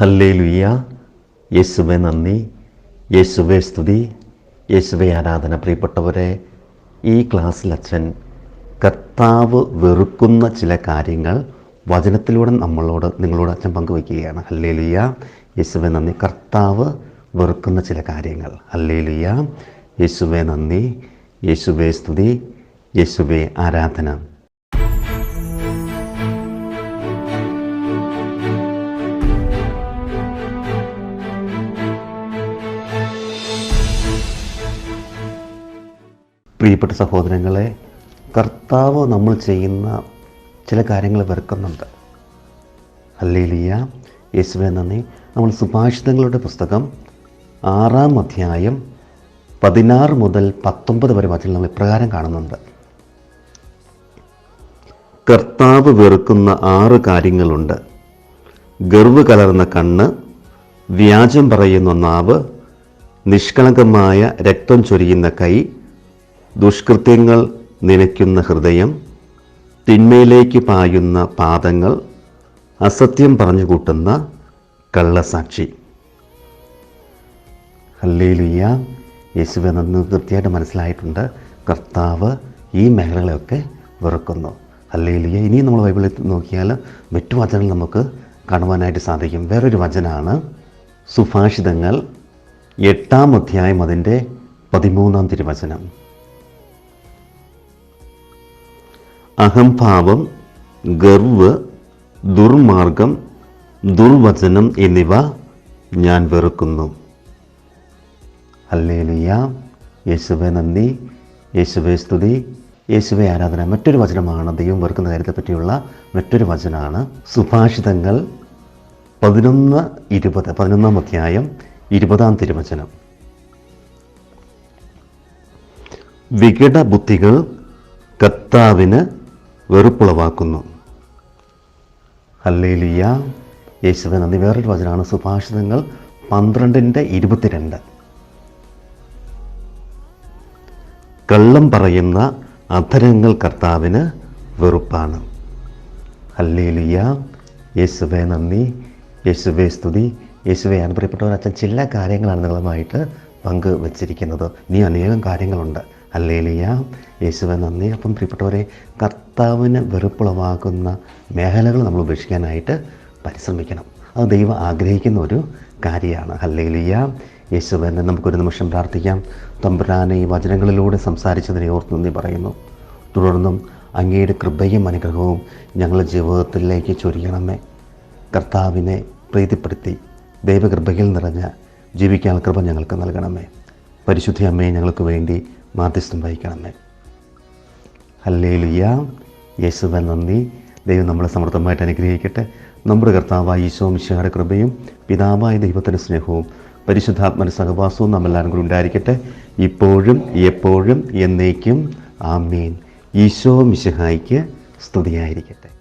ഹല്ലേ ലുയ്യ യേശുവെ നന്ദി. യേശുവെ സ്തുതി. യേശുവെ ആരാധന. പ്രിയപ്പെട്ടവരെ ഈ ക്ലാസ്സിൽ അച്ഛൻ കർത്താവ് വെറുക്കുന്ന ചില കാര്യങ്ങൾ വചനത്തിലൂടെ നമ്മളോട് നിങ്ങളോട് അച്ഛൻ പങ്കുവയ്ക്കുകയാണ്. ഹല്ലേ ലുയ്യ യേശുവെ നന്ദി. കർത്താവ് വെറുക്കുന്ന ചില കാര്യങ്ങൾ. ഹല്ലേ ലുയ്യ യേശുവെ നന്ദി. യേശുവെ സ്തുതി. യേശുവെ ആരാധന. പ്രിയപ്പെട്ട സഹോദരങ്ങളെ കർത്താവ് നമ്മൾ ചെയ്യുന്ന ചില കാര്യങ്ങൾ വെറുക്കുന്നുണ്ട്. അല്ലേലിയ യേശുവെ നന്ദി. നമ്മൾ സുഭാഷിതങ്ങളുടെ പുസ്തകം ആറാം അധ്യായം പതിനാറ് മുതൽ പത്തൊമ്പത് വരെ വചനം നമ്മൾ ഇപ്രകാരം കാണുന്നുണ്ട്. കർത്താവ് വെറുക്കുന്ന ആറ് കാര്യങ്ങളുണ്ട്. ഗർവ് കലർന്ന കണ്ണ് വ്യാജം പറയുന്ന നാവ് നിഷ്കളങ്കമായ രക്തം ചൊരിയുന്ന കൈ ദുഷ്കൃത്യങ്ങൾ നനയ്ക്കുന്ന ഹൃദയം തിന്മയിലേക്ക് പായുന്ന പാദങ്ങൾ അസത്യം പറഞ്ഞു കൂട്ടുന്ന കള്ളസാക്ഷി. ഹല്ലേലുയ്യ യേശുവെ നന്ന് കൃത്യമായിട്ട് മനസ്സിലായിട്ടുണ്ട്. കർത്താവ് ഈ മേഖലകളെയൊക്കെ വെറുക്കുന്നു. ഹല്ലേലുയ്യ ഇനിയും നമ്മൾ ബൈബിളിൽ നോക്കിയാൽ മറ്റു വചനങ്ങൾ നമുക്ക് കാണുവാനായിട്ട് സാധിക്കും. വേറൊരു വചനമാണ് സുഭാഷിതങ്ങൾ എട്ടാം അധ്യായം അതിന്റെ പതിമൂന്നാം തിരുവചനം. അഹംഭാവം ഗർവ് ദുർമാർഗം ദുർവചനം എന്നിവ ഞാൻ വെറുക്കുന്നു. അല്ലേലിയ യേശുവെ നന്ദി. യേശുവെ സ്തുതി. യേശുവെ ആരാധന. മറ്റൊരു വചനമാണ് ദൈവം വെറുക്കുന്ന കാര്യത്തെ പറ്റിയുള്ള മറ്റൊരു വചനമാണ്. സുഭാഷിതങ്ങൾ പതിനൊന്ന് ഇരുപത് പതിനൊന്നാം അധ്യായം ഇരുപതാം തിരുവചനം. വികട ബുദ്ധികൾ കർത്താവിന് വെറുപ്പുളവാക്കുന്നു. ഹല്ലേലിയ. യേശുദൻ നന്ദി. വേറൊരു വചനമാണ് സുഭാഷിതങ്ങൾ പന്ത്രണ്ടിന്റെ ഇരുപത്തിരണ്ട്. കള്ളം പറയുന്ന അധരങ്ങൾ കർത്താവിന് വെറുപ്പാണ്. ഹല്ലേലിയ. യേശുവെ നന്ദി. യേശുവെ സ്തുതി. യേശുവെ അച്ഛൻ ചില കാര്യങ്ങളാണ് നിങ്ങളുമായിട്ട് പങ്ക് വച്ചിരിക്കുന്നത് നീ അനേകം കാര്യങ്ങളുണ്ട്. അല്ലേലിയ. യേശുവെ നന്ദി. അപ്പം പ്രിയപ്പെട്ടവരെ കർത്താവിന് വെറുപ്പുളവാക്കുന്ന മേഖലകൾ നമ്മൾ ഉപേക്ഷിക്കാനായിട്ട് പരിശ്രമിക്കണം. അത് ദൈവം ആഗ്രഹിക്കുന്ന ഒരു കാര്യമാണ്. അല്ലേലിയ. യേശുവനെ നമുക്കൊരു നിമിഷം പ്രാർത്ഥിക്കാം. തമ്പുരാനെ ഈ വചനങ്ങളിലൂടെ സംസാരിച്ചതിനെ ഓർത്ത് നന്ദി പറയുന്നു. തുടർന്നും അങ്ങയുടെ കൃപയും അനുഗ്രഹവും ഞങ്ങളുടെ ജീവിതത്തിലേക്ക് ചൊരിയണമേ. കർത്താവിനെ പ്രീതിപ്പെടുത്തി ദൈവകൃപയിൽ നിറഞ്ഞ ജീവിക്കാൻ കൃപ ഞങ്ങൾക്ക് നൽകണമേ. പരിശുദ്ധി അമ്മയെ ഞങ്ങൾക്ക് വേണ്ടി മാധ്യസ്ഥം വഹിക്കണമേ. അല്ലേ ഹല്ലേലുയ്യ യേശുവൻ നന്ദി. ദൈവം നമ്മളെ സമൃദ്ധമായിട്ട് അനുഗ്രഹിക്കട്ടെ. നമ്മുടെ കർത്താവായ ഈശോ മിശിഹായുടെ കൃപയും പിതാവായ ദൈവത്തിന്റെ സ്നേഹവും പരിശുദ്ധാത്മന സഹവാസവും നമ്മളെല്ലാവരും കൂടി ഉണ്ടായിരിക്കട്ടെ. ഇപ്പോഴും എപ്പോഴും എന്നേക്കും. ആമീൻ. ഈശോ മിശിഹായിക്ക് സ്തുതിയായിരിക്കട്ടെ.